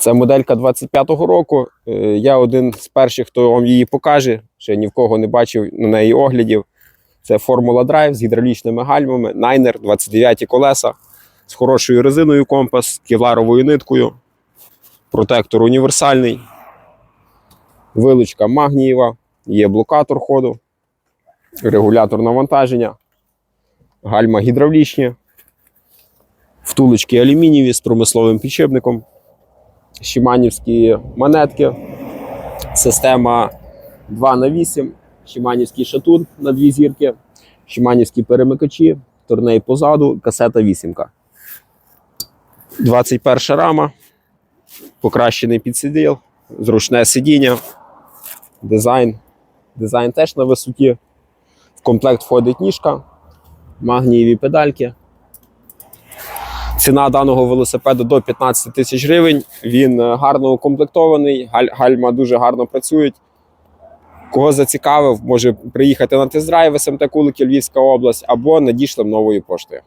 Це моделька 25-го року. Е, Я один з перших, хто вам її покаже. Ще ні в кого не бачив на неї оглядів. Це Формула Drive з гідравлічними гальмами, Найнер, 29 колеса, з хорошою резиною компас, кевларовою ниткою, протектор універсальний, вилучка магнієва, є блокатор ходу, регулятор навантаження, гальма гідравлічні, втулочки алюмінієві з промисловим підшипником, Шиманівські монетки, система 2 на 8 Шиманівський шатун на дві зірки, Шиманівські перемикачі, турней позаду, касета вісімка. 21 рама, покращений підсиділ, зручне сидіння, дизайн. Дизайн теж на висоті. В комплект входить ніжка, магнієві педальки. Ціна даного велосипеду до 15 тисяч гривень. Він е, гарно укомплектований, галь- гальма дуже гарно працюють. Кого зацікавив, може приїхати на тест-драйв СМТ Кулики, Львівська область або надішлем новою поштою.